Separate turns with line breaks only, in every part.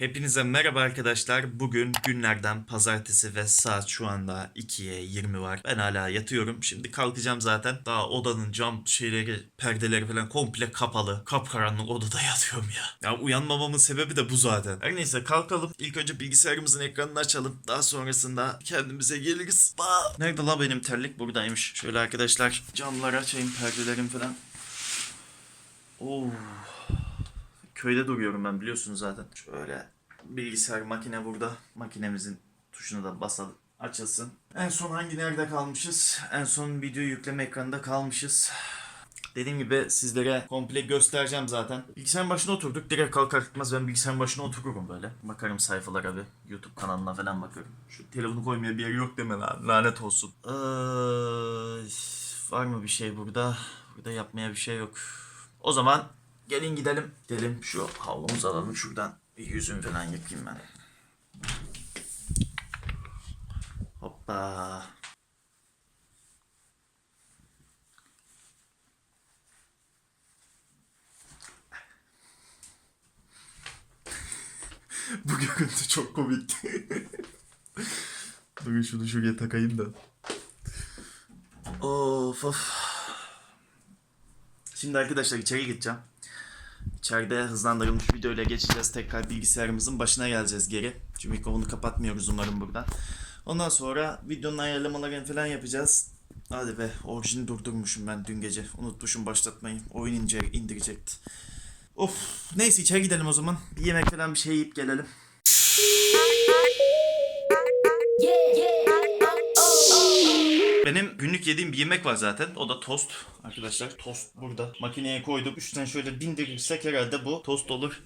Hepinize merhaba arkadaşlar. Bugün günlerden pazartesi ve saat şu anda 2'ye 20 var. Ben hala yatıyorum. Şimdi kalkacağım zaten. Daha odanın cam şeyleri, perdeleri falan komple kapalı. Kapkaranlık odada yatıyorum ya. Ya uyanmamamın sebebi de bu zaten. Her neyse kalkalım. İlk önce bilgisayarımızın ekranını açalım. Daha sonrasında kendimize geliriz. Aa! Nerede la benim terlik? Buradaymış. Şöyle arkadaşlar camları açayım perdelerim falan. Oo. Köyde duruyorum ben biliyorsunuz zaten. Şöyle bilgisayar makine burada. Makinemizin tuşuna da basalım. Açılsın. En son hangi nerede kalmışız? En son video yükleme ekranında kalmışız. Dediğim gibi sizlere komple göstereceğim zaten. Bilgisayarın başına oturduk. Direkt kalkar kalkmaz ben bilgisayarın başına otururum böyle. Bakarım sayfalara bir. YouTube kanalına falan bakarım. Şu telefonu koymaya bir yer yok deme lan. Lanet olsun. Ee, var mı bir şey burada? Burada yapmaya bir şey yok. O zaman gelin gidelim. Gidelim şu havlumuzu alalım şuradan. Bir yüzümü falan yıkayayım ben. Hoppa. Bu görüntü çok komikti. Dur şunu şuraya takayım da. Of of. Şimdi arkadaşlar içeri gideceğim. İçeride hızlandırılmış video ile geçeceğiz. Tekrar bilgisayarımızın başına geleceğiz geri. Çünkü mikrofonu kapatmıyoruz umarım buradan. Ondan sonra videonun ayarlamalarını falan yapacağız. Hadi be orijini durdurmuşum ben dün gece. Unutmuşum başlatmayı. Oyun ince, indirecekti. Of neyse içeri gidelim o zaman. Bir yemek falan bir şey yiyip gelelim. Benim günlük yediğim bir yemek var zaten. O da tost. Arkadaşlar tost burada. Makineye koydum. Üstten şöyle bindirirsek herhalde bu tost olur.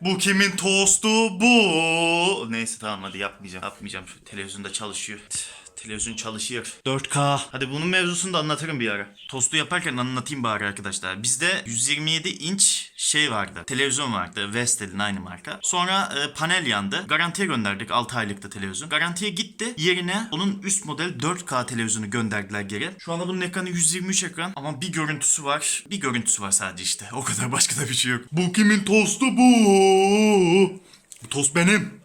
Bu kimin tostu bu? Neyse tamam hadi yapmayacağım. Yapmayacağım. Şu televizyonda çalışıyor. Televizyon çalışıyor. 4K. Hadi bunun mevzusunu da anlatırım bir ara. Tostu yaparken anlatayım bari arkadaşlar. Bizde 127 inç şey vardı. Televizyon vardı. Vestel'in aynı marka. Sonra e, panel yandı. Garantiye gönderdik 6 aylıkta televizyon. Garantiye gitti. Yerine onun üst model 4K televizyonu gönderdiler geri. Şu anda bunun ekranı 123 ekran ama bir görüntüsü var. Bir görüntüsü var sadece işte. O kadar başka da bir şey yok. Bu kimin tostu bu? Bu tost benim.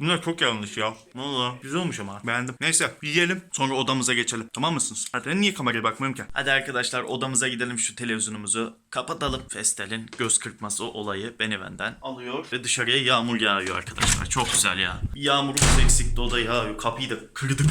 Bunlar çok yanlış ya. Valla güzel olmuş ama. Beğendim. Neyse yiyelim. Sonra odamıza geçelim. Tamam mısınız? Ben niye kameraya bakmıyorum ki? Hadi arkadaşlar odamıza gidelim şu televizyonumuzu. Kapatalım. Festel'in göz kırpması olayı beni benden alıyor. Ve dışarıya yağmur yağıyor arkadaşlar. Çok güzel ya. Yağmurumuz eksikti o da yağıyor. Kapıyı da kırdık.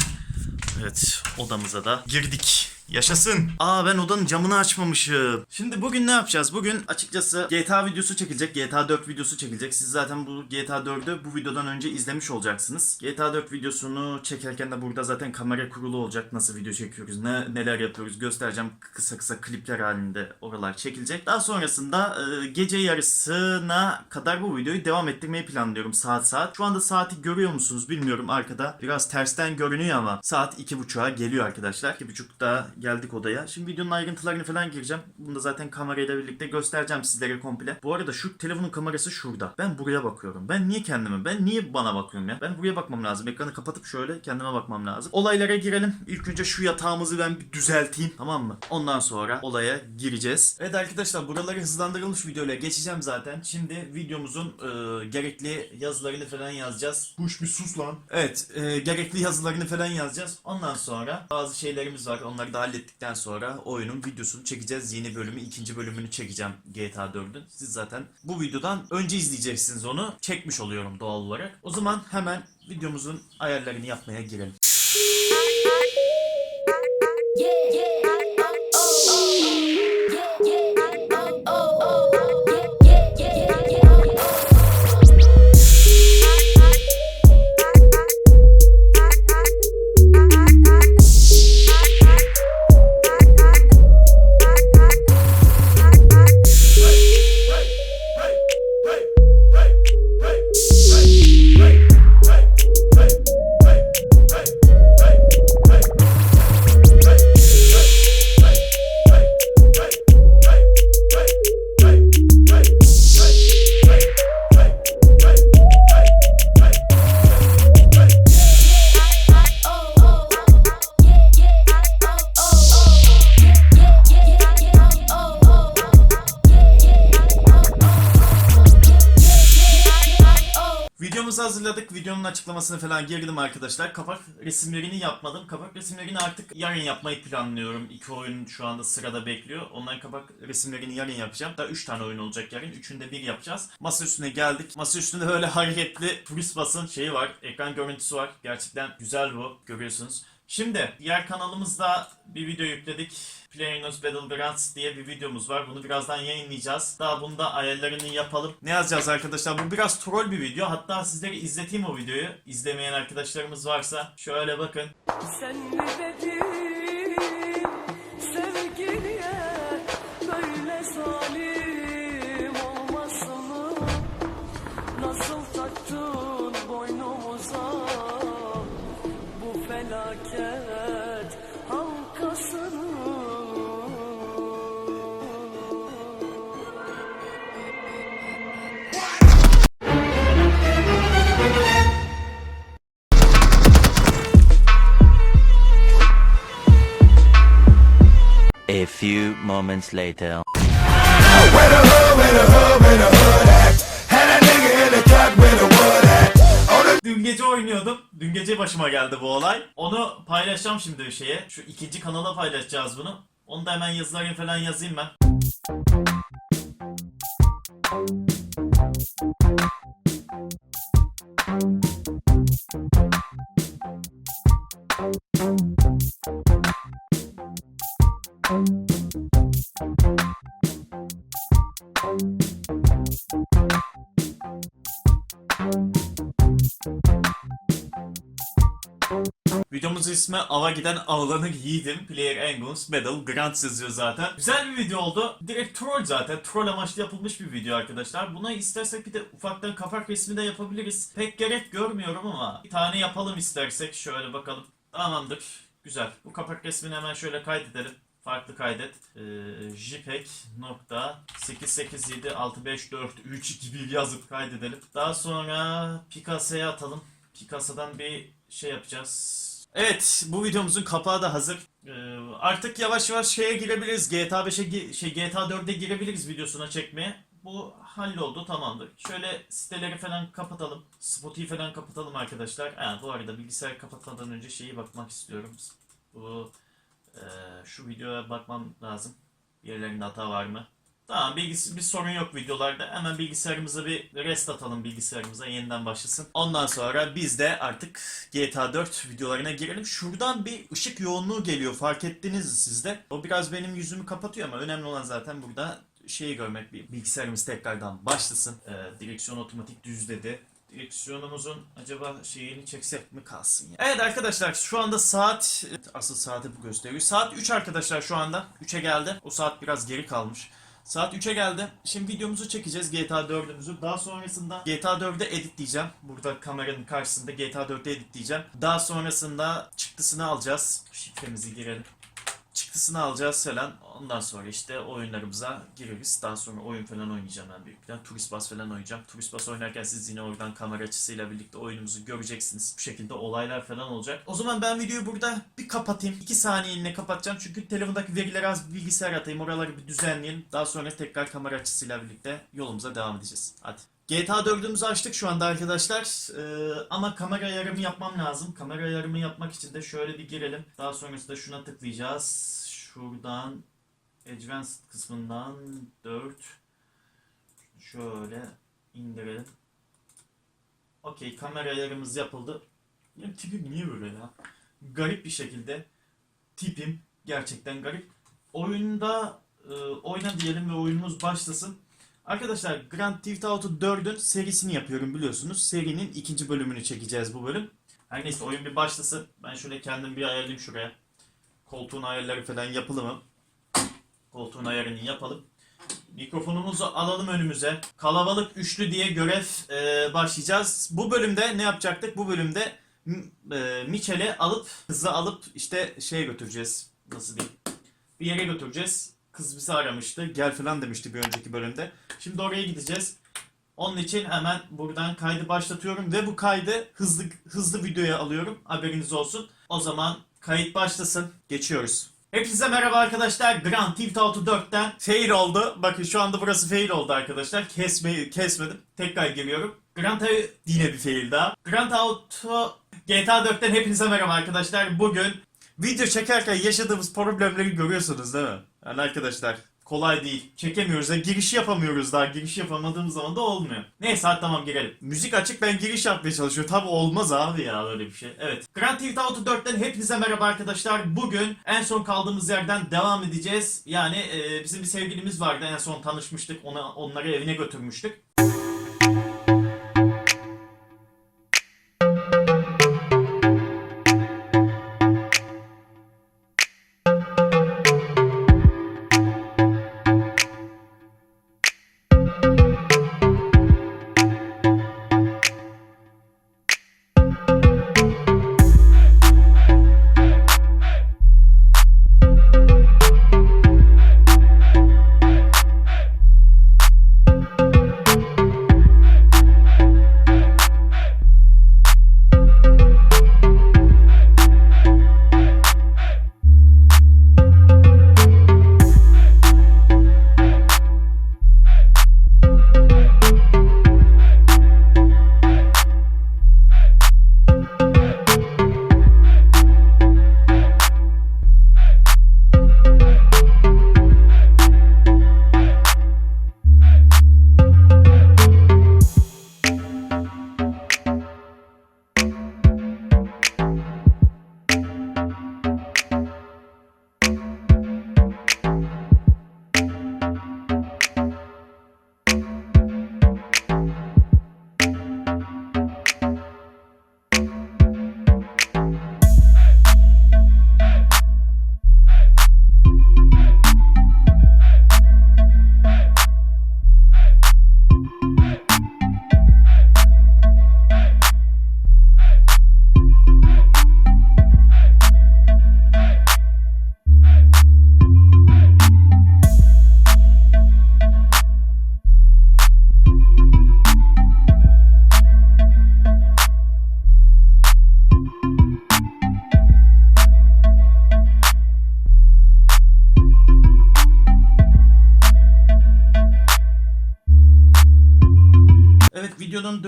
Evet odamıza da girdik. Yaşasın. Aa ben odanın camını açmamışım. Şimdi bugün ne yapacağız? Bugün açıkçası GTA videosu çekilecek. GTA 4 videosu çekilecek. Siz zaten bu GTA 4'ü bu videodan önce izlemiş olacaksınız. GTA 4 videosunu çekerken de burada zaten kamera kurulu olacak. Nasıl video çekiyoruz, ne neler yapıyoruz göstereceğim. Kısa kısa klipler halinde oralar çekilecek. Daha sonrasında e, gece yarısına kadar bu videoyu devam ettirmeyi planlıyorum saat saat. Şu anda saati görüyor musunuz bilmiyorum arkada. Biraz tersten görünüyor ama saat 2.30'a geliyor arkadaşlar. 2.30'da geldik odaya. Şimdi videonun ayrıntılarını falan gireceğim. Bunu da zaten kamerayla birlikte göstereceğim sizlere komple. Bu arada şu telefonun kamerası şurada. Ben buraya bakıyorum. Ben niye kendime? Ben niye bana bakıyorum ya? Ben buraya bakmam lazım. Ekranı kapatıp şöyle kendime bakmam lazım. Olaylara girelim. İlk önce şu yatağımızı ben bir düzelteyim. Tamam mı? Ondan sonra olaya gireceğiz. Evet arkadaşlar buraları hızlandırılmış videoyla geçeceğim zaten. Şimdi videomuzun e, gerekli yazılarını falan yazacağız.
Kuş bir sus lan.
Evet, e, gerekli yazılarını falan yazacağız. Ondan sonra bazı şeylerimiz var. Onları da hallettikten sonra oyunun videosunu çekeceğiz. Yeni bölümü, ikinci bölümünü çekeceğim GTA 4'ün. Siz zaten bu videodan önce izleyeceksiniz onu. Çekmiş oluyorum doğal olarak. O zaman hemen videomuzun ayarlarını yapmaya girelim.
Yeah, yeah,
Açıklamasını falan girdim arkadaşlar. Kapak resimlerini yapmadım. Kapak resimlerini artık yarın yapmayı planlıyorum. İki oyun şu anda sırada bekliyor. Onların kapak resimlerini yarın yapacağım. Daha 3 tane oyun olacak yarın. Üçünde bir yapacağız. Masa üstüne geldik. Masa üstünde böyle hareketli turist basın şeyi var. Ekran görüntüsü var. Gerçekten güzel bu. Görüyorsunuz. Şimdi diğer kanalımızda bir video yükledik. Players Battlegrounds diye bir videomuz var. Bunu birazdan yayınlayacağız. Daha bunda ayarlarını yapalım. Ne yazacağız arkadaşlar? Bu biraz troll bir video. Hatta sizlere izleteyim o videoyu. İzlemeyen arkadaşlarımız varsa şöyle bakın.
Sen mi dedin sevgiliye böyle zalim olmasın mı? Nasıl taktın boynumuza
A few moments later. Hood, hood, hood? Had a nigga in the cut
with a Dün gece oynuyordum. Dün gece başıma geldi bu olay. Onu paylaşacağım şimdi bir şeye. Şu ikinci kanala paylaşacağız bunu. Onu da hemen yazılarını falan yazayım ben. Videomuzun ismi Ava Giden Avlanır Yiğidim. Player Angles Battle Grants yazıyor zaten. Güzel bir video oldu. Direkt troll zaten. Troll amaçlı yapılmış bir video arkadaşlar. Buna istersek bir de ufaktan kapak resmi de yapabiliriz. Pek gerek görmüyorum ama bir tane yapalım istersek. Şöyle bakalım. Tamamdır. Güzel. Bu kapak resmini hemen şöyle kaydedelim. Farklı kaydet. Ee, JPEG nokta 8876543 gibi yazıp kaydedelim. Daha sonra Picasso'ya atalım. Picasso'dan bir şey yapacağız. Evet, bu videomuzun kapağı da hazır. Ee, artık yavaş yavaş şeye girebiliriz. GTA 5'e gi- şey GTA 4'e girebiliriz videosuna çekmeye. Bu halloldu tamamdır. Şöyle siteleri falan kapatalım. Spotify falan kapatalım arkadaşlar. Ha, bu arada bilgisayar kapatmadan önce şeyi bakmak istiyorum. Bu e, şu videoya bakmam lazım. Bir yerlerinde hata var mı? Tamam bilgis bir sorun yok videolarda. Hemen bilgisayarımıza bir rest atalım bilgisayarımıza yeniden başlasın. Ondan sonra biz de artık GTA 4 videolarına girelim. Şuradan bir ışık yoğunluğu geliyor fark ettiniz siz de. O biraz benim yüzümü kapatıyor ama önemli olan zaten burada şeyi görmek bilgisayarımız tekrardan başlasın. Ee, direksiyon otomatik düzledi. Direksiyonumuzun acaba şeyini çeksek mi kalsın ya? Evet arkadaşlar şu anda saat asıl saati bu gösteriyor. Saat 3 arkadaşlar şu anda. 3'e geldi. O saat biraz geri kalmış. Saat 3'e geldi. Şimdi videomuzu çekeceğiz GTA 4'ümüzü. Daha sonrasında GTA 4'e editleyeceğim. Burada kameranın karşısında GTA 4'e editleyeceğim. Daha sonrasında çıktısını alacağız. Şifremizi girelim. Çıktısını alacağız falan. Ondan sonra işte oyunlarımıza gireriz. Daha sonra oyun falan oynayacağım ben büyük plan. Turist Bus falan oynayacağım. Turist Bus oynarken siz yine oradan kamera açısıyla birlikte oyunumuzu göreceksiniz. Bu şekilde olaylar falan olacak. O zaman ben videoyu burada bir kapatayım. 2 saniyeliğine kapatacağım. Çünkü telefondaki verileri az bilgisayar atayım. Oraları bir düzenleyelim. Daha sonra tekrar kamera açısıyla birlikte yolumuza devam edeceğiz. Hadi. GTA 4'ümüzü açtık şu anda arkadaşlar. Ee, ama kamera ayarımı yapmam lazım. Kamera ayarımı yapmak için de şöyle bir girelim. Daha sonrasında şuna tıklayacağız. Şuradan Advanced kısmından 4 şöyle indirelim. Okey kamera ayarımız yapıldı. Benim tipim niye böyle ya? Garip bir şekilde tipim gerçekten garip. Oyunda e, oyna diyelim ve oyunumuz başlasın. Arkadaşlar Grand Theft Auto 4'ün serisini yapıyorum biliyorsunuz. Serinin ikinci bölümünü çekeceğiz bu bölüm. Her neyse oyun bir başlasın. Ben şöyle kendim bir ayarlayayım şuraya. Koltuğun ayarları falan yapılı mı? Koltuğun ayarını yapalım. Mikrofonumuzu alalım önümüze. Kalabalık üçlü diye görev e, başlayacağız. Bu bölümde ne yapacaktık? Bu bölümde e, Michel'i alıp, kızı alıp işte şeye götüreceğiz. Nasıl diyeyim? Bir yere götüreceğiz. Kız bizi aramıştı. Gel falan demişti bir önceki bölümde. Şimdi oraya gideceğiz. Onun için hemen buradan kaydı başlatıyorum ve bu kaydı hızlı hızlı videoya alıyorum. Haberiniz olsun. O zaman kayıt başlasın. Geçiyoruz. Hepinize merhaba arkadaşlar. Grand Theft Auto 4'ten fail oldu. Bakın şu anda burası fail oldu arkadaşlar. Kesmeyi kesmedim. Tekrar geliyorum. Grand Theft yine bir fail daha. Grand Auto GTA 4'ten hepinize merhaba arkadaşlar. Bugün video çekerken yaşadığımız problemleri görüyorsunuz değil mi? Yani arkadaşlar kolay değil. Çekemiyoruz da giriş yapamıyoruz daha. Giriş yapamadığımız zaman da olmuyor. Neyse hadi tamam girelim. Müzik açık ben giriş yapmaya çalışıyorum. Tabi olmaz abi ya öyle bir şey. Evet. Grand Theft Auto 4'ten hepinize merhaba arkadaşlar. Bugün en son kaldığımız yerden devam edeceğiz. Yani e, bizim bir sevgilimiz vardı. En son tanışmıştık. Ona, onları evine götürmüştük.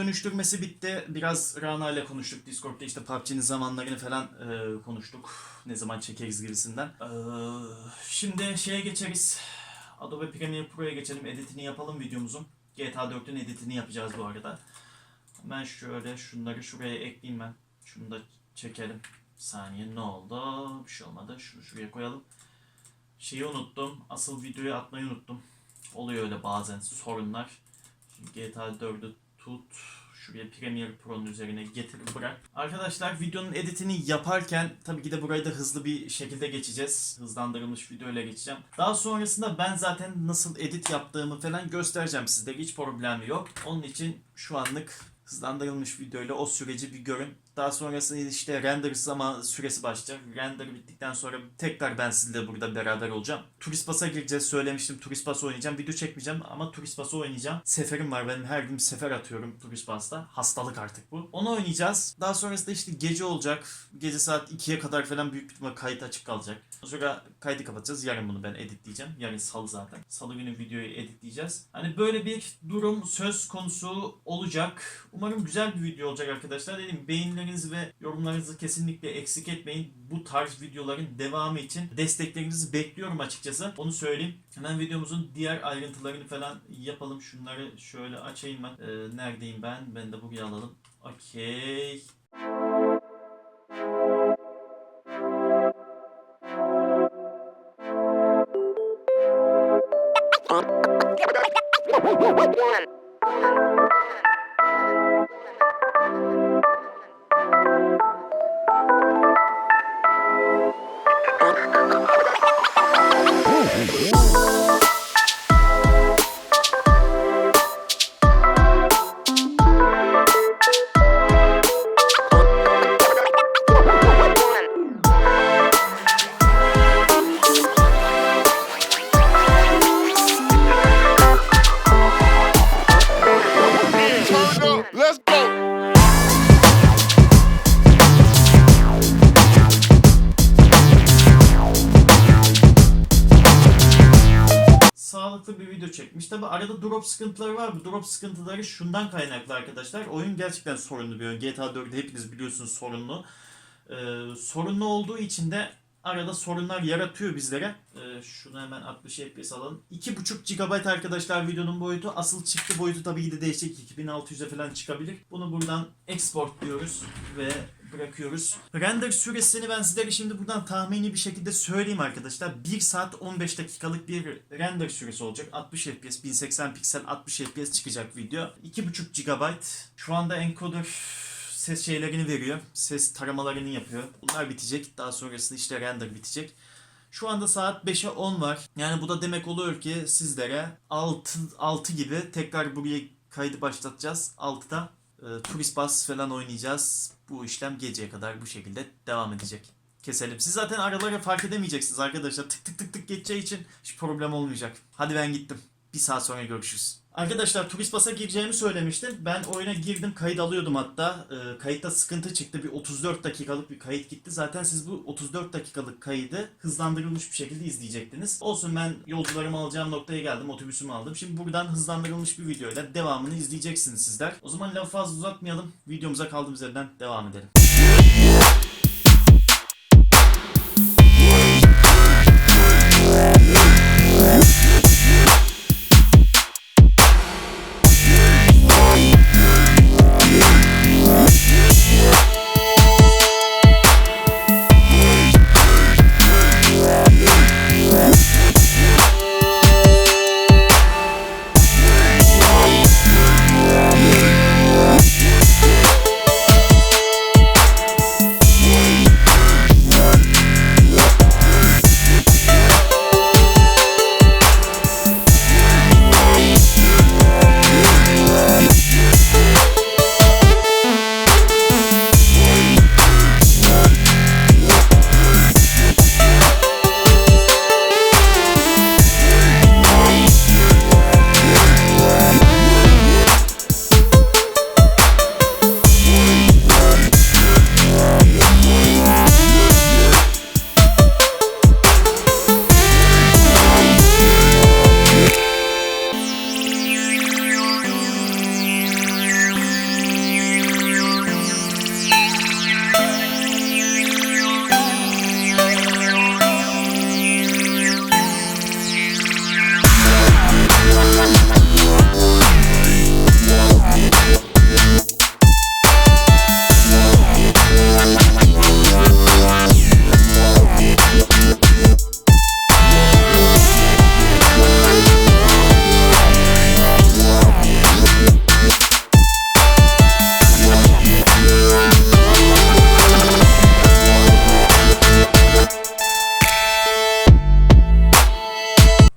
Dönüştürmesi bitti. Biraz Rana ile konuştuk. Discord'da işte PUBG'nin zamanlarını falan e, konuştuk. Ne zaman çekeriz gibisinden. E, şimdi şeye geçeriz. Adobe Premiere Pro'ya geçelim. Editini yapalım videomuzun. GTA 4'ün editini yapacağız bu arada. Ben şöyle şunları şuraya ekleyeyim ben. Şunu da çekelim. Saniye ne oldu? Bir şey olmadı. Şunu şuraya koyalım. Şeyi unuttum. Asıl videoyu atmayı unuttum. Oluyor öyle bazen sorunlar. GTA 4'ü tut. Şuraya Premiere Pro'nun üzerine getir bırak. Arkadaşlar videonun editini yaparken tabii ki de burayı da hızlı bir şekilde geçeceğiz. Hızlandırılmış videoyla geçeceğim. Daha sonrasında ben zaten nasıl edit yaptığımı falan göstereceğim sizlere. Hiç problem yok. Onun için şu anlık hızlandırılmış videoyla o süreci bir görün. Daha sonrasında işte render zaman süresi başlayacak. Render bittikten sonra tekrar ben sizinle burada beraber olacağım. Turist Pass'a gireceğiz. Söylemiştim Turist Pass oynayacağım. Video çekmeyeceğim ama Turist Pass'ı oynayacağım. Seferim var benim. Her gün sefer atıyorum Turist Pass'ta. Hastalık artık bu. Onu oynayacağız. Daha sonrasında işte gece olacak. Gece saat 2'ye kadar falan büyük bir ihtimal kayıt açık kalacak. Sonra kaydı kapatacağız. Yarın bunu ben editleyeceğim. Yarın salı zaten. Salı günü videoyu editleyeceğiz. Hani böyle bir durum söz konusu olacak. Umarım güzel bir video olacak arkadaşlar. Dedim beğenilerinizi ve yorumlarınızı kesinlikle eksik etmeyin. Bu tarz videoların devamı için desteklerinizi bekliyorum açıkçası. Onu söyleyeyim. Hemen videomuzun diğer ayrıntılarını falan yapalım. Şunları şöyle açayım ben. Ee, neredeyim ben? Ben de buraya alalım. Okey.
Let's
sağlıklı bir video çekmiş. Tabi arada drop sıkıntıları var. Bu drop sıkıntıları şundan kaynaklı arkadaşlar. Oyun gerçekten sorunlu bir oyun. GTA 4'de hepiniz biliyorsunuz sorunlu. Ee, sorunlu olduğu için de arada sorunlar yaratıyor bizlere. Ee, şunu hemen 60 FPS alalım. 2.5 GB arkadaşlar videonun boyutu. Asıl çıktı boyutu tabii ki de değişecek. 2600'e falan çıkabilir. Bunu buradan export diyoruz ve bırakıyoruz. Render süresini ben sizlere şimdi buradan tahmini bir şekilde söyleyeyim arkadaşlar. 1 saat 15 dakikalık bir render süresi olacak. 60 FPS, 1080 piksel 60 FPS çıkacak video. 2.5 GB. Şu anda encoder ses şeylerini veriyor. Ses taramalarını yapıyor. Bunlar bitecek. Daha sonrasında işte render bitecek. Şu anda saat 5'e 10 var. Yani bu da demek oluyor ki sizlere 6, 6 gibi tekrar buraya kaydı başlatacağız. 6'da e, turist bus falan oynayacağız. Bu işlem geceye kadar bu şekilde devam edecek. Keselim. Siz zaten araları fark edemeyeceksiniz arkadaşlar. Tık tık tık tık geçeceği için hiç problem olmayacak. Hadi ben gittim. Bir saat sonra görüşürüz. Arkadaşlar turist basa gireceğimi söylemiştim. Ben oyuna girdim kayıt alıyordum hatta. Ee, kayıtta sıkıntı çıktı. Bir 34 dakikalık bir kayıt gitti. Zaten siz bu 34 dakikalık kaydı hızlandırılmış bir şekilde izleyecektiniz. Olsun ben yolcularımı alacağım noktaya geldim. Otobüsümü aldım. Şimdi buradan hızlandırılmış bir videoyla devamını izleyeceksiniz sizler. O zaman lafı fazla uzatmayalım. Videomuza kaldığımız yerden devam edelim.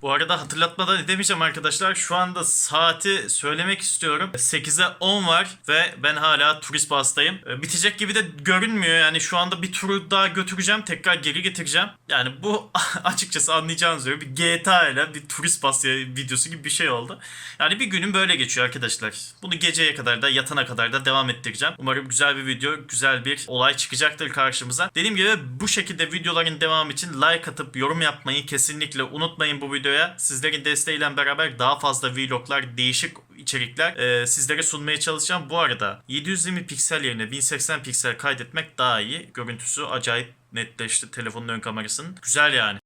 Bu arada hatırlatmadan edemeyeceğim arkadaşlar. Şu anda saati söylemek istiyorum. 8'e 10 var ve ben hala turist bastayım. Ee, Bitecek gibi de görünmüyor. Yani şu anda bir turu daha götüreceğim. Tekrar geri getireceğim. Yani bu açıkçası anlayacağınız üzere bir GTA ile bir turist bas videosu gibi bir şey oldu. Yani bir günüm böyle geçiyor arkadaşlar. Bunu geceye kadar da yatana kadar da devam ettireceğim. Umarım güzel bir video, güzel bir olay çıkacaktır karşımıza. Dediğim gibi bu şekilde videoların devamı için like atıp yorum yapmayı kesinlikle unutmayın bu videoya. Sizlerin desteğiyle beraber daha fazla vloglar, değişik içerikler e, sizlere sunmaya çalışacağım. Bu arada 720 piksel yerine 1080 piksel kaydetmek daha iyi. Görüntüsü acayip netleşti telefonun ön kamerasının. Güzel yani.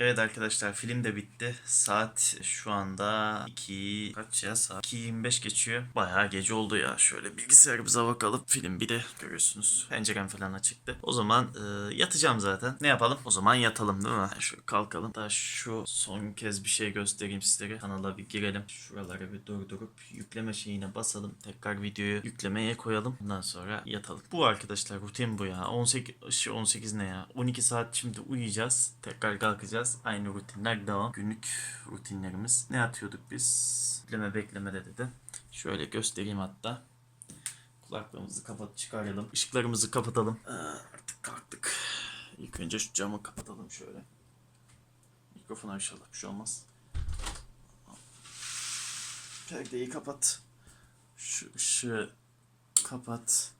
Evet arkadaşlar film de bitti. Saat şu anda 2 kaç ya saat? 2.25 geçiyor. Bayağı gece oldu ya. Şöyle bilgisayarımıza bakalım. Film bir de görüyorsunuz. Pencerem falan açıktı. O zaman e, yatacağım zaten. Ne yapalım? O zaman yatalım değil mi? Şöyle kalkalım. Daha şu son kez bir şey göstereyim sizlere. Kanala bir girelim. Şuraları bir durdurup yükleme şeyine basalım. Tekrar videoyu yüklemeye koyalım. Ondan sonra yatalım. Bu arkadaşlar rutin bu ya. 18 18 ne ya? 12 saat şimdi uyuyacağız. Tekrar kalkacağız. Aynı rutinler devam. Günlük rutinlerimiz. Ne atıyorduk biz? Bekleme bekleme de dedi. Şöyle göstereyim hatta. Kulaklığımızı kapat çıkaralım. Işıklarımızı kapatalım. Aa, artık kalktık. İlk önce şu camı kapatalım şöyle. Mikrofonu inşallah bir şey olmaz. Perdeyi kapat. Şu ışığı kapat.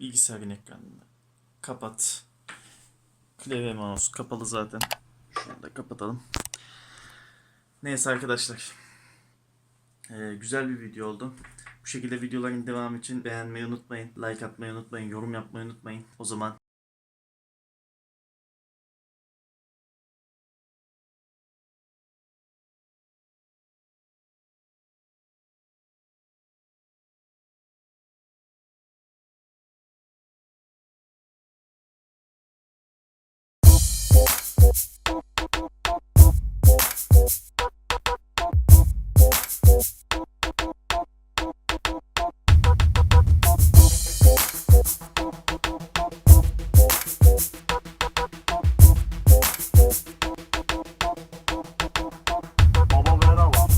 Bilgisayarın ekranını kapat. Klavye mouse kapalı zaten. Şunu da kapatalım. Neyse arkadaşlar. Ee, güzel bir video oldu. Bu şekilde videoların devamı için beğenmeyi unutmayın. Like atmayı unutmayın. Yorum yapmayı unutmayın. O zaman